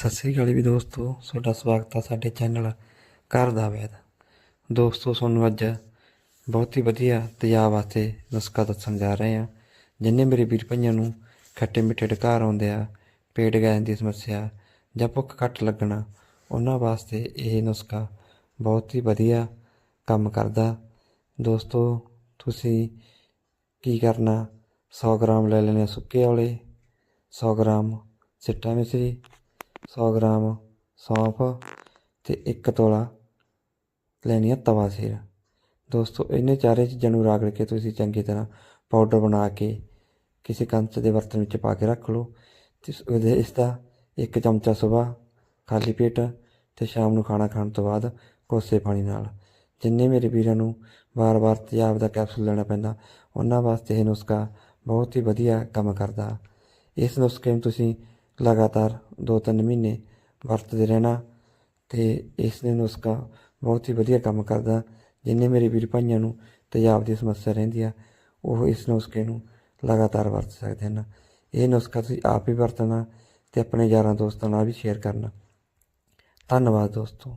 ਸਤਿ ਸ੍ਰੀ ਅਕਾਲ ਵੀ ਦੋਸਤੋ, ਤੁਹਾਡਾ ਸਵਾਗਤ ਹੈ ਸਾਡੇ ਚੈਨਲ ਘਰ ਦਾ ਵੈਦ। ਦੋਸਤੋ, ਤੁਹਾਨੂੰ ਅੱਜ ਬਹੁਤ ਹੀ ਵਧੀਆ ਤੇਜ਼ਾਬ ਵਾਸਤੇ ਨੁਸਖਾ ਦੱਸਣ ਜਾ ਰਹੇ ਹਾਂ। ਜਿੰਨੇ ਮੇਰੇ ਵੀਰ ਭਾਈਆਂ ਨੂੰ ਖੱਟੇ ਮਿੱਠੇ ਡਕਾਰ ਆਉਂਦੇ ਆ, ਪੇਟ ਗੈਸ ਦੀ ਸਮੱਸਿਆ ਜਾਂ ਭੁੱਖ ਘੱਟ ਲੱਗਣਾ, ਉਹਨਾਂ ਵਾਸਤੇ ਇਹ ਨੁਸਖਾ ਬਹੁਤ ਹੀ ਵਧੀਆ ਕੰਮ ਕਰਦਾ। ਦੋਸਤੋ, ਤੁਸੀਂ ਕੀ ਕਰਨਾ? 100 ਗ੍ਰਾਮ ਲੈ ਲੈਣੇ ਸੁੱਕੇ ਔਲੇ 100 ਗ੍ਰਾਮ ਸਿੱਟਾ ਮਿਸ਼ਰੀ 100 ਗ੍ਰਾਮ ਸੌਂਫ ਤੇ ਇੱਕ ਤੋਲਾ ਲੈਣੀ ਆ ਤਵਾ ਸਿਰ। ਦੋਸਤੋ, ਇਹਨੇ ਚਾਰੇ ਚੀਜ਼ਾਂ ਨੂੰ ਰਗੜ ਕੇ ਤੁਸੀਂ ਚੰਗੀ ਤਰ੍ਹਾਂ ਪਾਊਡਰ ਬਣਾ ਕੇ ਕਿਸੇ ਕੰਚ ਦੇ ਬਰਤਨ ਵਿੱਚ ਪਾ ਕੇ ਰੱਖ ਲਓ ਤੇ ਇਸ- ਉਹਦੇ ਇਸ ਦਾ ਇੱਕ ਚਮਚਾ ਸਵੇਰ ਖਾਲੀ ਪੇਟ ਤੇ ਸ਼ਾਮ ਨੂੰ ਖਾਣਾ ਖਾਣ ਤੋਂ ਬਾਅਦ ਕੋਸੇ ਪਾਣੀ ਨਾਲ। ਜਿੰਨੇ ਮੇਰੇ ਵੀਰਾਂ ਨੂੰ ਵਾਰ-ਵਾਰ ਤੇਜ਼ਾਬ ਦਾ ਕੈਪਸੂਲ ਲੈਣਾ ਪੈਂਦਾ, ਉਹਨਾਂ ਵਾਸਤੇ ਇਹ ਨੁਸਖਾ ਬਹੁਤ ਹੀ ਵਧੀਆ ਕੰਮ ਕਰਦਾ। ਇਸ ਨੁਸਖੇ ਨੂੰ ਤੁਸੀਂ ਲਗਾਤਾਰ 2-3 ਮਹੀਨੇ ਵਰਤਦੇ ਰਹਿਣਾ ਤੇ ਇਸ ਨੇ ਨੁਸਖਾ ਬਹੁਤ ਹੀ ਵਧੀਆ ਕੰਮ ਕਰਦਾ। ਜਿੰਨੇ ਮੇਰੇ ਵੀਰ ਭਾਈਆਂ ਨੂੰ ਤੇਜ਼ਾਬ ਦੀ ਸਮੱਸਿਆ ਰਹਿੰਦੀ ਆ, ਉਹ ਇਸ ਨੁਸਖੇ ਨੂੰ ਲਗਾਤਾਰ ਵਰਤ ਸਕਦੇ ਹਨ। ਇਹ ਨੁਸਖਾ ਤੁਸੀਂ ਆਪ ਹੀ ਵਰਤਣਾ ਤੇ ਆਪਣੇ ਯਾਰਾਂ ਦੋਸਤਾਂ ਨਾਲ ਵੀ ਸ਼ੇਅਰ ਕਰਨਾ। ਧੰਨਵਾਦ ਦੋਸਤੋ।